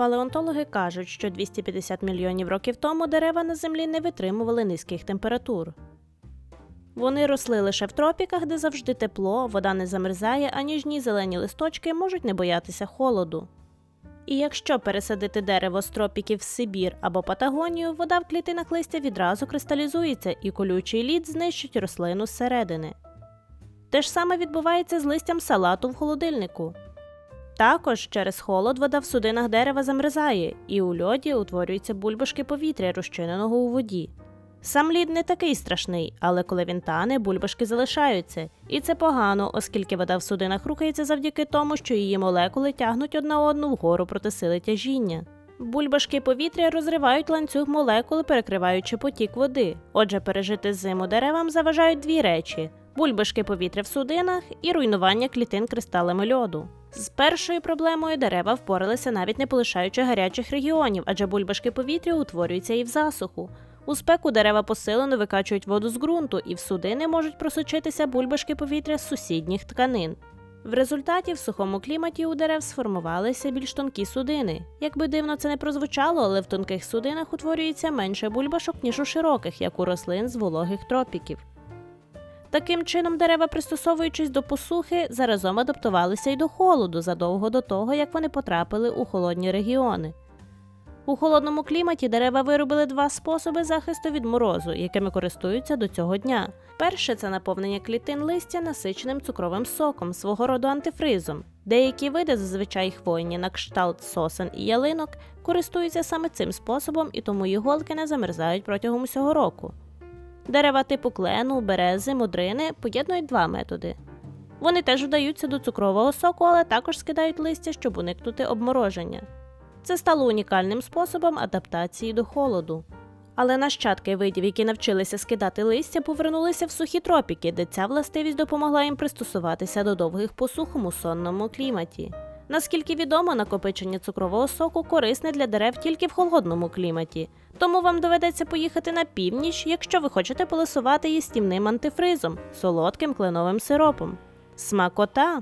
палеонтологи кажуть, що 250 мільйонів років тому дерева на землі не витримували низьких температур. Вони росли лише в тропіках, де завжди тепло, вода не замерзає, а ніжні зелені листочки можуть не боятися холоду. І якщо пересадити дерево з тропіків в Сибір або Патагонію, вода в клітинах листя відразу кристалізується і колючий лід знищить рослину зсередини. Те ж саме відбувається з листям салату в холодильнику. Також через холод вода в судинах дерева замерзає, і у льоді утворюються бульбашки повітря, розчиненого у воді. Сам лід не такий страшний, але коли він тане, бульбашки залишаються, і це погано, оскільки вода в судинах рухається завдяки тому, що її молекули тягнуть одна одну вгору проти сили тяжіння. Бульбашки повітря розривають ланцюг молекул, перекриваючи потік води. Отже, пережити зиму деревам заважають дві речі: бульбашки повітря в судинах і руйнування клітин кристалами льоду. З першою проблемою дерева впоралися навіть не полишаючи гарячих регіонів, адже бульбашки повітря утворюються і в засуху. У спеку дерева посилено викачують воду з ґрунту, і в судини можуть просочитися бульбашки повітря з сусідніх тканин. В результаті в сухому кліматі у дерев сформувалися більш тонкі судини. Якби дивно це не прозвучало, але в тонких судинах утворюється менше бульбашок, ніж у широких, як у рослин з вологих тропіків. Таким чином, дерева, пристосовуючись до посухи, заразом адаптувалися й до холоду задовго до того, як вони потрапили у холодні регіони. У холодному кліматі дерева виробили два способи захисту від морозу, якими користуються до цього дня. Перше це наповнення клітин листя насиченим цукровим соком, свого роду антифризом. Деякі види, зазвичай хвойні на кшталт сосен і ялинок, користуються саме цим способом, і тому іголки не замерзають протягом усього року. Дерева типу клену, берези, мудрини поєднують два методи. Вони теж вдаються до цукрового соку, але також скидають листя, щоб уникнути обмороження. Це стало унікальним способом адаптації до холоду. Але нащадки видів, які навчилися скидати листя, повернулися в сухі тропіки, де ця властивість допомогла їм пристосуватися до довгих посух у мусонному кліматі. Наскільки відомо, накопичення цукрового соку корисне для дерев тільки в холодному кліматі, тому вам доведеться поїхати на північ, якщо ви хочете полисувати їстівним антифризом, солодким кленовим сиропом. Смакота!